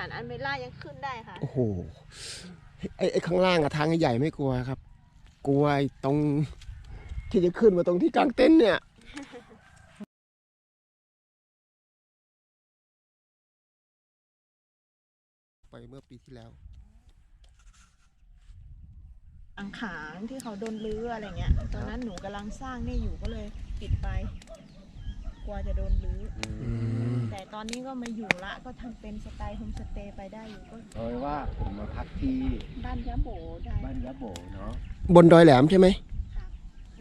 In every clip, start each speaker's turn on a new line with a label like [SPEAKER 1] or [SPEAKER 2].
[SPEAKER 1] ารอันเมล่ายังขึ้นได้ค่ะ
[SPEAKER 2] โอ้โหไอ้ไอ้ข้างล่างอะทางใหญ่ไม่กลัวครับ กลัวไอ้ตรง ที่จะขึ้นมาตรงที่กลางเต็นท์เนี่ยไปเมื่อปีที่แล้ว
[SPEAKER 1] อังขางที่เขาโดนรื้ออะไรเงี้ย ตอนนั้นหนูกำลังสร้างนี่อยู่ก็เลยปิดไป กลัวจะโดนรื้ออ
[SPEAKER 2] ม
[SPEAKER 1] แต่ตอนนี้ก็มาอยู่ละก็ทำเป็นสไตล์โฮมสเตย์ไปได้อยู่ก็
[SPEAKER 3] เอาไว้ว่าผมมาพักที่
[SPEAKER 1] บ้านยะโบได้
[SPEAKER 3] บ้านยะโบเนาะ
[SPEAKER 2] บนดอยแหลมใช่ไหม
[SPEAKER 1] ค่ะ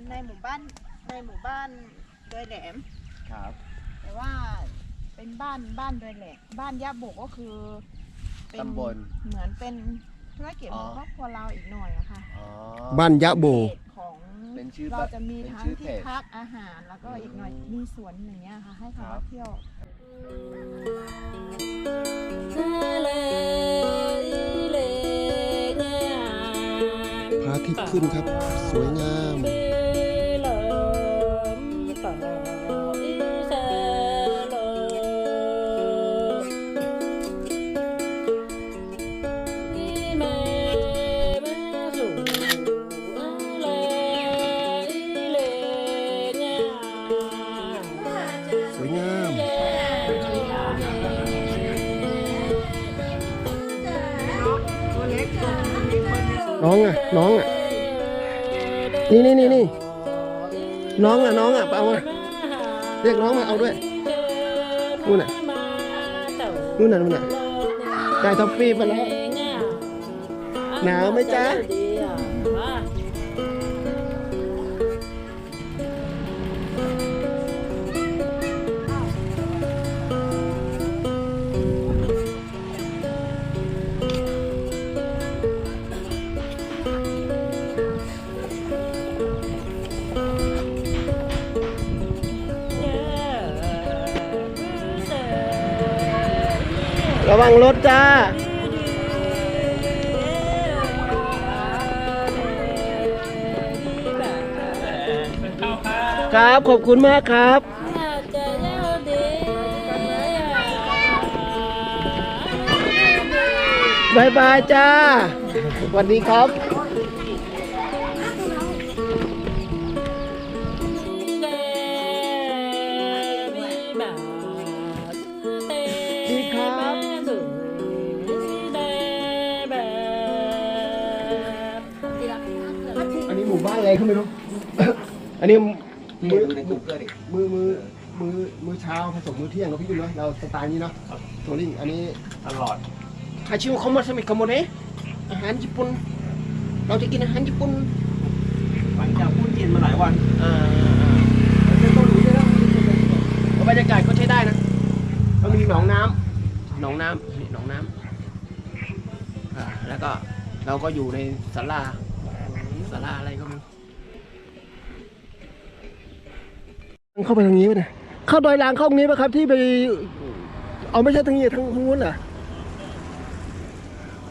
[SPEAKER 1] ในหมู่บ้านในหมู่บ้านดอยแหลม
[SPEAKER 3] ครับ
[SPEAKER 1] แต่ว่าเป็นบ้านบ้านดอยแหลมบ้านยะโบก็คือเป็น
[SPEAKER 3] ตำบล
[SPEAKER 1] เหมือนเป็น ธุรกิจ
[SPEAKER 3] อ๋
[SPEAKER 1] ข
[SPEAKER 3] อ
[SPEAKER 1] องครอบครัวเราอีกหน่อยอะค่ะ
[SPEAKER 3] อ๋อ
[SPEAKER 2] บ้านยะโบ
[SPEAKER 1] เขตของ
[SPEAKER 3] เป็นชื่อ
[SPEAKER 1] เราจะมี
[SPEAKER 3] เป็น
[SPEAKER 1] ทั้ง
[SPEAKER 3] ชื่อ
[SPEAKER 1] ที่
[SPEAKER 3] เพจ
[SPEAKER 1] พักอาหารแล้วก็อีกหน่อย
[SPEAKER 3] อืม
[SPEAKER 1] มีสวนอย่างเงี้ยค่ะ ให้เขา
[SPEAKER 3] ครั
[SPEAKER 1] มา
[SPEAKER 3] บ
[SPEAKER 1] เที่ยว
[SPEAKER 2] พระอาทิตย์ขึ้นครับ สวยงาม น้องอะน้องอะ นี่นี่นี่นี่น้องอะน้องอะเอามาเรียกน้องมาเอาด้วยนู่นน่ะนู่นน่ะนู่นน่ะได้ท็อฟฟี่มาแล้วหนาวไหมจ๊ะ ระวังรถจ้า ครับ ขอบคุณมากครับ บายบายจ้าสวัสดีครับ
[SPEAKER 3] เที่
[SPEAKER 2] ยงเนาะพี่ยุ่นเนาะเราสไตล์นี้เนาะตัวลิงอันนี้
[SPEAKER 3] ตลอด
[SPEAKER 2] ฮาชิโอคอมมาสมิคอมโมเนะอาหารญี่ปุ่น เราจะกินอาหารญี่ปุ่น
[SPEAKER 3] หลังจากพูดจีนมาหลายวัน
[SPEAKER 2] อ่าเป็นเกาหลีด้วยนะบรรยากาศก็ใช้ได้นะมันมีหนองน้ำหนองน้ำนี่หนองน้ำอ่าแล้วก็เราก็อยู่ในศาลาศาลาอะไรก็ไม่รู้เข้าไปทางนี้ป่ะเนี่ย เข้าดอยลางเข้าตรงนี้ป่ะครับ ที่ไปเอาไม่ใช่ทางนี้ทางทางนู้นเหรอ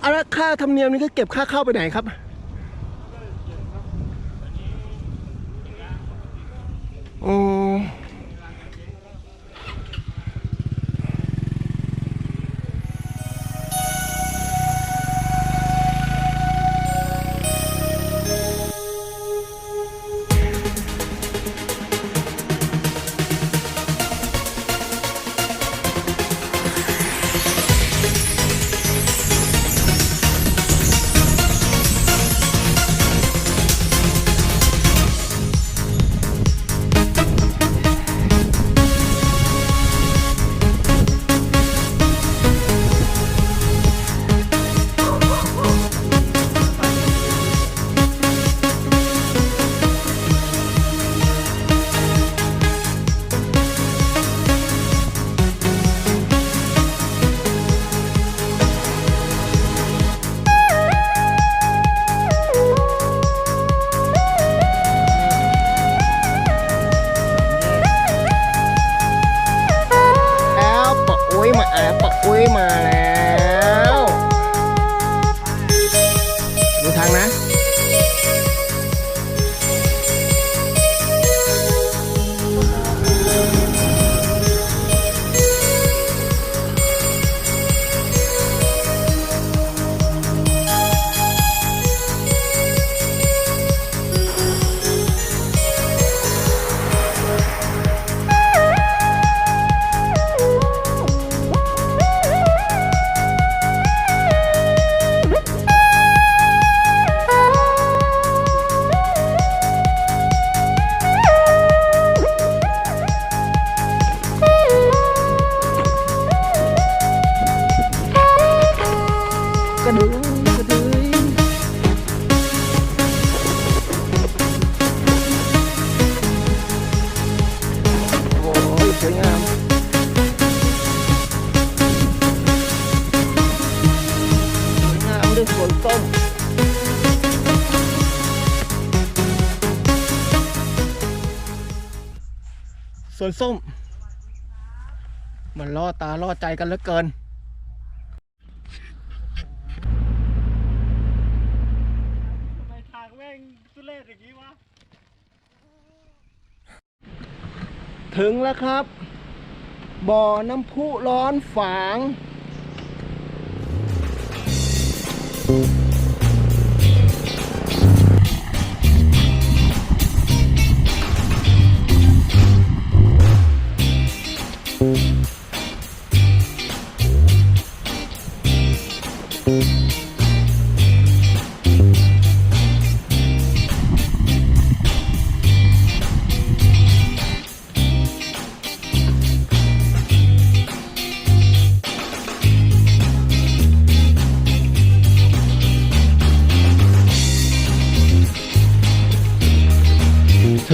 [SPEAKER 2] อะไรค่าธรรมเนียมนี้ก็เก็บค่าเข้าไปไหนครับ อตาล่อใจกันเหลือเกิน
[SPEAKER 3] ทำไมทางแม่งทุเรศอย่างนี้วะ
[SPEAKER 2] ถึงแล้วครับ บ่อน้ำพุร้อนฝาง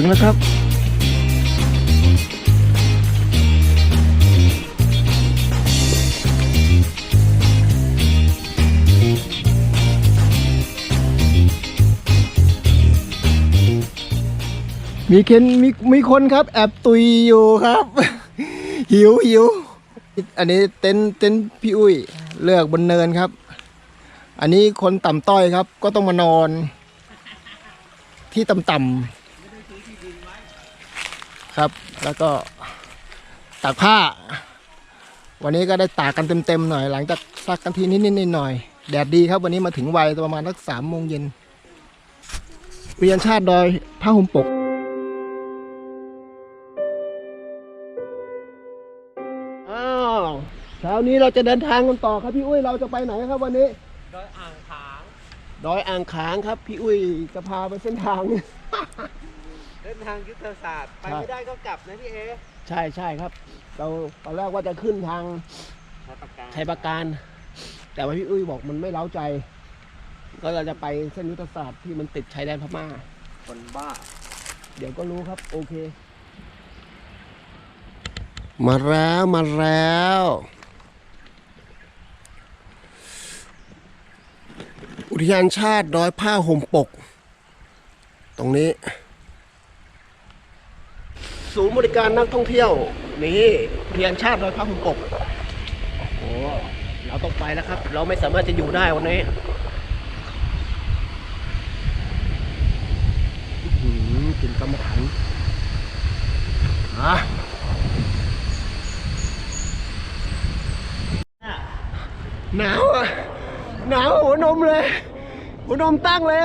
[SPEAKER 2] งแล้วครับมีเคนมีมีคนครับแอบตุยอยู่ครับ หิวหิวอันนี้เต็นเต็นพี่อุ้ย เลือกบนเนินครับ อันนี้คนต่ำต้อยครับ ก็ต้องมานอน ที่ต่ำๆ ครับ แล้วก็ตากผ้า วันนี้ก็ได้ตากกันเต็มๆหน่อย หลังจากซักกันทีนิดๆหน่อยๆแดดดีครับวันนี้มาถึงไวประมาณสักสามโมงเย็นเวียนชาติดอยผ้าห่มปกอ้าวเช้านี้เราจะเดินทางกันต่อครับพี่อุ้ยเราจะไปไหนครับวันนี้
[SPEAKER 3] ดอยอ่างขาง
[SPEAKER 2] ดอยอ่างขางครับ พี่อุ้ยจะพาไปเส้นทาง
[SPEAKER 3] เดิ นทางยุทธศาสตร์ ไป
[SPEAKER 2] ใช่
[SPEAKER 3] ไม่ได้ก็กลับนะพี่เอ
[SPEAKER 2] ใช่ใช่ครับ เราตอนแรกว่าจะขึ้นทาง
[SPEAKER 3] ใช้ปากกา
[SPEAKER 2] ชัยประการ แต่ว่าพี่อุ้ยบอกมันไม่เล้าใจ ก็เราจะไปเส้นยุทธศาสตร์ที่มันติดชายแดนพม่า
[SPEAKER 3] คนบ้า
[SPEAKER 2] เดี๋ยวก็รู้ครับ โอเค มาแล้วมาแล้ว อุทยานชาติดอยผ้าห่มปก ตรงนี้ ศูนย์บริการนักท่องเที่ยว นี่อุทยานชาติดอยผ้าห่มปกโอ้โหเราต้องไปแล้วครับ เราไม่สามารถจะอยู่ได้วันนี้หือกินกรรมฐานอะหนาวอะ หนาวหัวนมเลย หัวนมตั้งเลย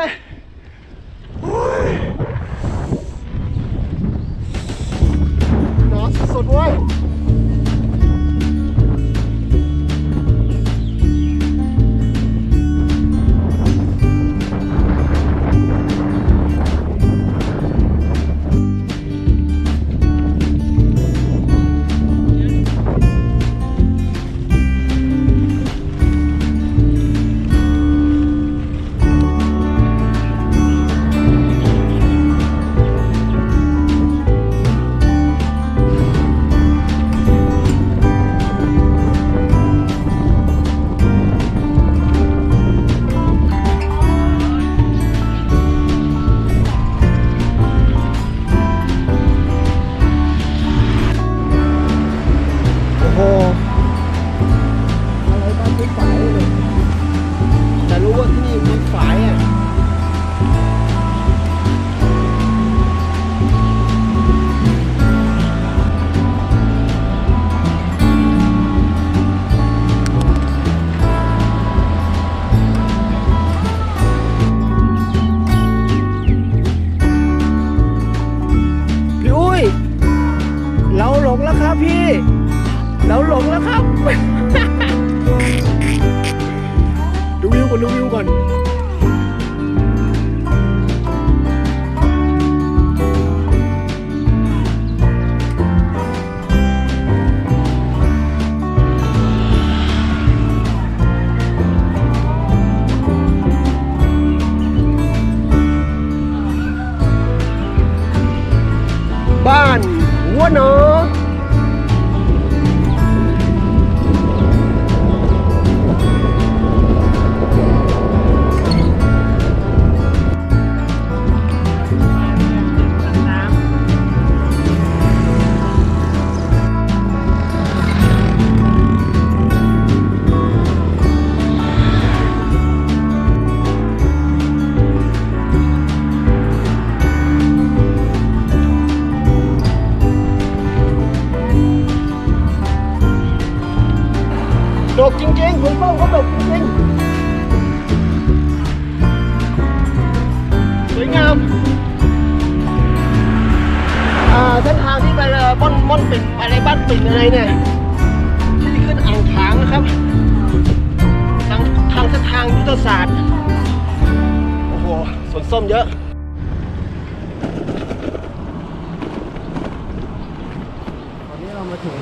[SPEAKER 2] นนี้เรามาถึง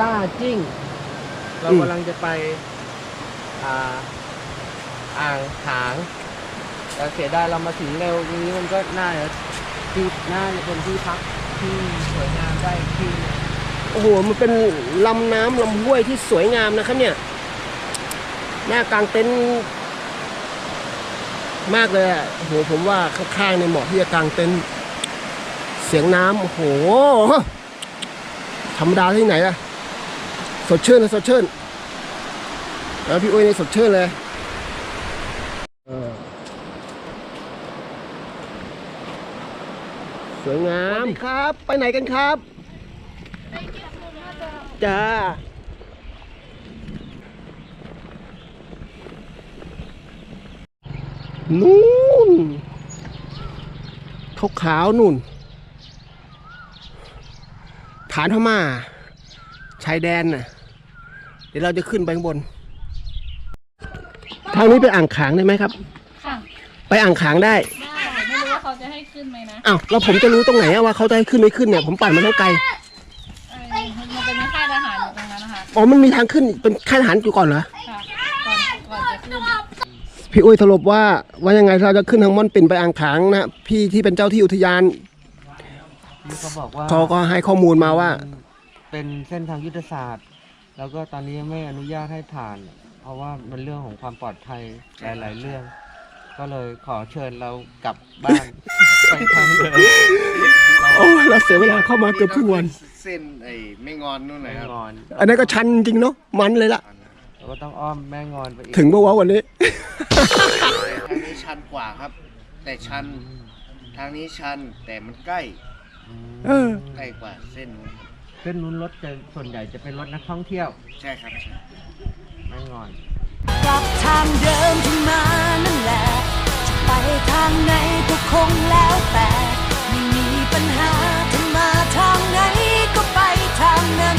[SPEAKER 2] ต้าจิ้ง
[SPEAKER 3] เรากำลังจะไป อ่า อ่างขางแต่เสียดายเรามาถึงเร็วตรงนี้มันก็น่าจะที่น่าจะเป็นที่พักที่สวยงามได้อีกที่หนึ่ง
[SPEAKER 2] โอ้โหมันเป็นลำน้ำลำห้วยที่สวยงามนะครับเนี่ย หน้ากลางเต็นท์มากเลยอะโอ้โหผมว่าข้างๆในยเหมาะที่จะกางเต็นท์เสียงน้ำโอ้โห ธรรมดาที่ไหนอะสดชื่นนะสดชื่นแล้วพี่อุ้ยนี่สดชื่นเลยเออสวยงามครับ ไปไหนกันครับจ้านู่นขาวขาวๆนู่น ฐานพม่าชายแดนน่ะ เดี๋ยวเราจะขึ้นไปข้างบน ทางนี้ไปอ่างขางได้ไหมครับ
[SPEAKER 4] ค่ะ
[SPEAKER 2] ไปอ่างขางได้
[SPEAKER 4] ได้ไม่รู้ว่าเขาจะให้ขึ้นไหมนะ
[SPEAKER 2] อ้าวแล้วผมจะรู้ตรงไหนอะว่าเขาจะให้ขึ้นไม่ขึ้นเนี่ยผมปั่นมาทั้งไกล
[SPEAKER 4] เอ้ยมันจะมีค่ายทหารอยู่ตรงนั้นนะคะ
[SPEAKER 2] อ๋อ มันมีทางขึ้นเป็นค่ายทหารอยู่ก่อนเหรอ
[SPEAKER 4] ค่ะก่อนก่อนจะขึ้น
[SPEAKER 2] พี่อุ้ยสรุปว่าว่ายังไงเราจะขึ้นทางม่อนปิ่นไปอ่างขางนะ พี่ที่เป็นเจ้าที่อุทยาน
[SPEAKER 3] นี่เขาบอกว่า
[SPEAKER 2] เขาก็ให้ข้อมูลมาว่า
[SPEAKER 3] เป็นเส้นทางยุทธศาสตร์ แล้วก็ตอนนี้ไม่อนุญาตให้ผ่าน เพราะว่ามันเรื่องของความปลอดภัยหลายๆเรื่อง ก็เลยขอเชิญเรากลับบ้านไปทางเดิม
[SPEAKER 2] โอ้ยเราเสียเวลาเข้ามาเกือบครึ่งวัน
[SPEAKER 5] เส้นไอ้ไม่งอนนู่น
[SPEAKER 3] แม่
[SPEAKER 5] นะครับ
[SPEAKER 3] งอน
[SPEAKER 2] อันนั้นก็ชันจริงเนาะมันเลยล่ะ
[SPEAKER 3] เราก็ต้องอ้อมแม่งอนไปอีก
[SPEAKER 2] ถึงเมื่อวานวันนี้
[SPEAKER 5] ทางนี้ชันกว่าครับ แต่ชัน ทางนี้ชันแต่มันใกล้
[SPEAKER 2] เออ
[SPEAKER 5] ใกล้กว่าเส้นนู้น
[SPEAKER 3] เส้นนู้นรถจะส่วนใหญ่จะเป็นรถนักท่องเที่ยว
[SPEAKER 5] ใช่ครับใช่
[SPEAKER 3] แม่งอน
[SPEAKER 6] กลับทางเดิมที่มานั่นแหละ จะไปทางไหนก็คงแล้วแต่ ไม่มีปัญหาถ้ามาทางไหนก็ไปทางนั้น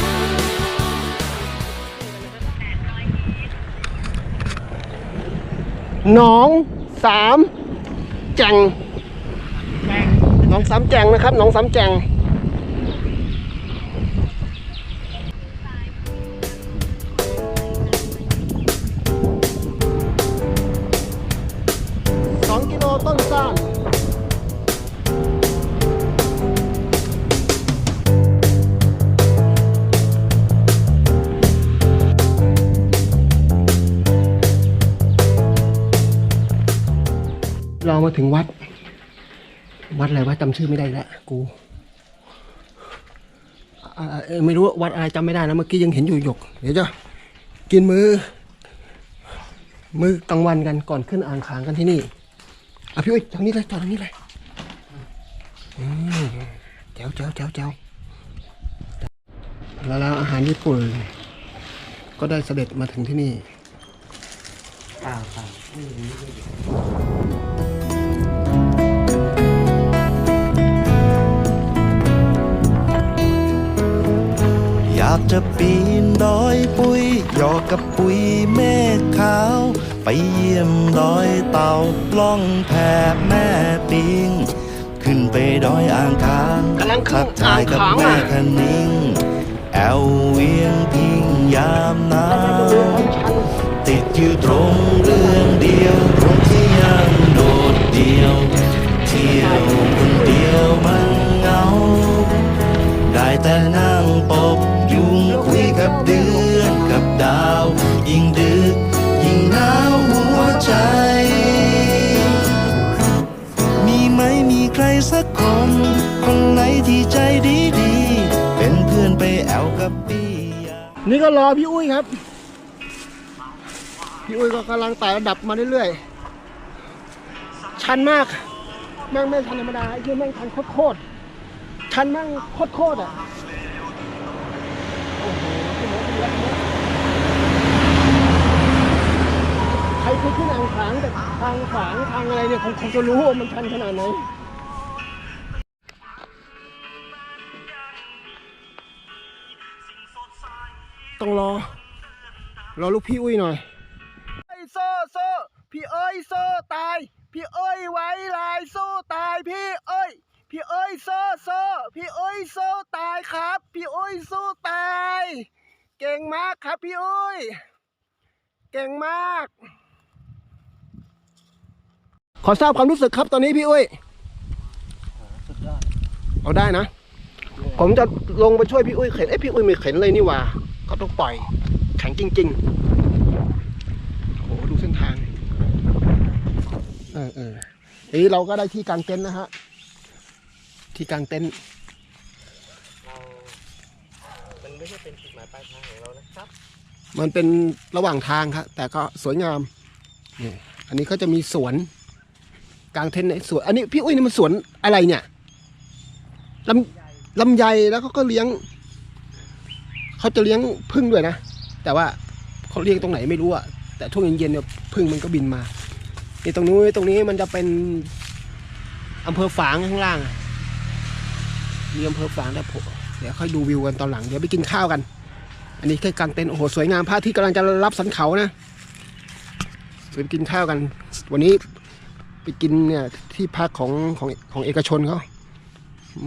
[SPEAKER 2] หนองสามแจงหน องสามแจงนะครับหนองสามแจงสองกิโลต้นซ่านเรามาถึงวัด วัดอะไรวะจำชื่อไม่ได้แล้วกูไม่รู้วัดอะไรจำไม่ได้นะเมื่อกี้ยังเห็นอยู่หยก เดี๋ยวจะกินมือมือกลางวันกันก่อนขึ้นอ่างขางกันที่นี่อะพี่อุ้ยทางนี้เลยจอดทางนี้เลยอืมแจ๋วแจ๋วแจ๋วแจ๋วแล้วแล้วอาหารญี่ปุ่น ก็ได้เสด็จมาถึงที่นี่
[SPEAKER 3] ป่าป่าา
[SPEAKER 7] กจะปีนดอยปุยหยอกกับปุยเมฆขาว ไปเยี่ยมดอยเต่าล่องแพแม่ปิง ขึ้นไปดอยอ่างคาง
[SPEAKER 2] กำลังขึ้
[SPEAKER 7] ทั
[SPEAKER 2] น
[SPEAKER 7] กทายกับ
[SPEAKER 2] อ่างขาง
[SPEAKER 7] แม่
[SPEAKER 2] อะ
[SPEAKER 7] คะนิงแอวเวียงพิงยามหนาวติดอยู่ตรงเรื่องเดียวตรงที่ยังโดดเดียว เที่ยวคนเดียวมันเหงา ได้แต่นั่งปบยุงคุยกับเดือนกับดาว ยิ่งดึก ยิ่งหนาวหัวใจ มีไหมมีใครสักคน คนไหนที่ใจดีดีๆเป็นเพื่อนไปแอวกับพี่อยาก
[SPEAKER 2] นี่ก็รอพี่อุ้ยครับ พี่อุ้ยก็กำลังไต่ระดับมาเรื่อยๆชันมาก แม่งไม่ชันธรรมดาไอ้เหี้ยแม่งชันโคตร ชันมั่งโคตรอะใครคือขึ้นางขางแต่ทางขวางทางอะไรเนี่ยคงคงจะรู้ว่ามันชันขนาดไหนต้องรอ รอลูกพี่อุ้ยหน่อยไอ้โซโซพี่เอ้ยโซตาย พี่เอ้ยไว้ลายโซตายพี่เอ้ย พี่เอ้ยโซ่โซ่พี่เอ้ยโซ่ตายครับ พี่เอ้ยโซ่ตาย เก่งมากครับพี่เอ้ยเก่งมาก ขอทราบความรู้สึกครับตอนนี้พี่เอ้ยเอาได้นะ ผมจะลงไปช่วยพี่อุ้ยเข็นเอ้ยพี่อุ้ยไม่เข็นเลยนี่หว่าเขาต้องปล่อยแข็งจริง ๆ โอ้ดูเส้นทาง เออเออทีนี้เราก็ได้ที่กางเต็นท์นะฮะ ที่กางเต็นท์
[SPEAKER 3] เรามันไม่ใช่เป็นจุดหมายปลายทางของเรานะครับ
[SPEAKER 2] มันเป็นระหว่างทางครับแต่ก็สวยงามนี่อันนี้เขาจะมีสวนกางเต็นท์ในสวน อันนี้พี่อุ้ยนี่มันสวนอะไรเนี่ยลำลำไยแล้วเขาก็เลี้ยงเขาจะเลี้ยงพึ่งด้วยนะ แต่ว่าเขาเลี้ยงตรงไหนไม่รู้อะแต่ช่วงเย็นๆเนี่ยพึ่งมันก็บินมานี่ตรงนู้นตรงนี้มันจะเป็นอำเภอฝางข้างล่างอะ มีอำเภอฝางแต่ผมเดี๋ยวค่อยดูวิวกันตอนหลัง เดี๋ยวไปกินข้าวกัน อันนี้แค่กางเต็นท์โอ้โหสวยงามพระอาที่กำลังจะรับสันเขานะไปกินข้าวกัน วันนี้ไปกินเนี่ยที่พักของของของเอกชนเขา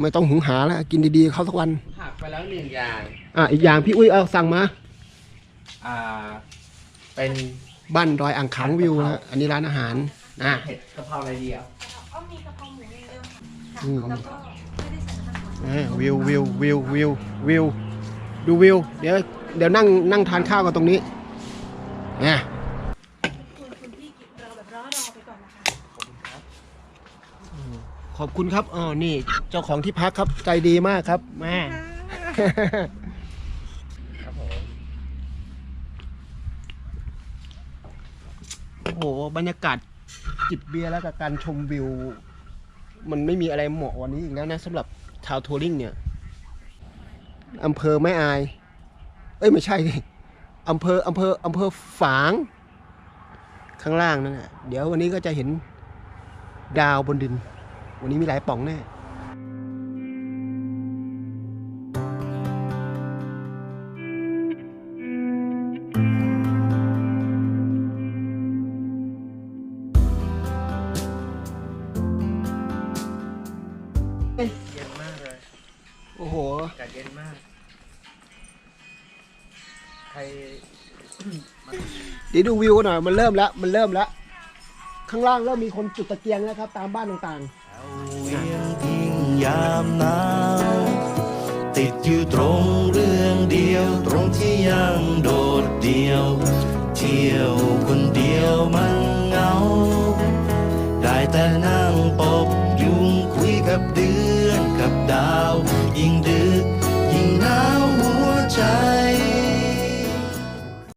[SPEAKER 2] ไม่ต้องหุงหาแล้ว กินดีๆเขาสักวัน
[SPEAKER 3] หักไปแล้วหนึ่งอย่าง
[SPEAKER 2] อะอีกอย่างพี่อุ้ยเอาสั่งมา
[SPEAKER 3] อ่า เป็น
[SPEAKER 2] บ้านดอยอ่างขางวิวนะอันนี้ร้านอาหารนะ
[SPEAKER 3] เผ็ดกะเพราอะไรดีอะ
[SPEAKER 2] อืมอ่าวิว วิววิววิววิววิวดูวิว เดี๋ยวเดี๋ยวนั่งนั่งทานข้าวกันตรงนี้นะขอบคุณครับอ๋อนี่เจ้าของที่พักครับใจดีมากครับแม่โอ้โหบรรยากาศจิบเบียร์แล้วกับการชมวิว มันไม่มีอะไรเหมาะวันนี้อีกแล้วนะสำหรับ ชาวทัวริงเนี่ยอำเภอแม่อาย เอ้ยไม่ใช่ดิอำเภออำเภออำเภอฝาง ข้างล่างนั่นแหละเดี๋ยววันนี้ก็จะเห็นดาวบนดิน วันนี้มีหลายป่องแน่ โอ้โห
[SPEAKER 3] อาเย็นมาก ใคร
[SPEAKER 2] เดี๋ยวดูวิวกันหน่อย มันเริ่มแล้ว มันเริ่มแล้ว ข้างล่างเริ่มมีคนจุดตะเกียงแล้วครับ ตามบ้านต่าง
[SPEAKER 7] ๆติดอยู่ตรงเรื่องเดียว ตรงที่ยังโดดเดียว เที่ยวคนเดียวมันเงา ได้แต่นั่งปบยุงคุยกับเดือนกับดาว shine.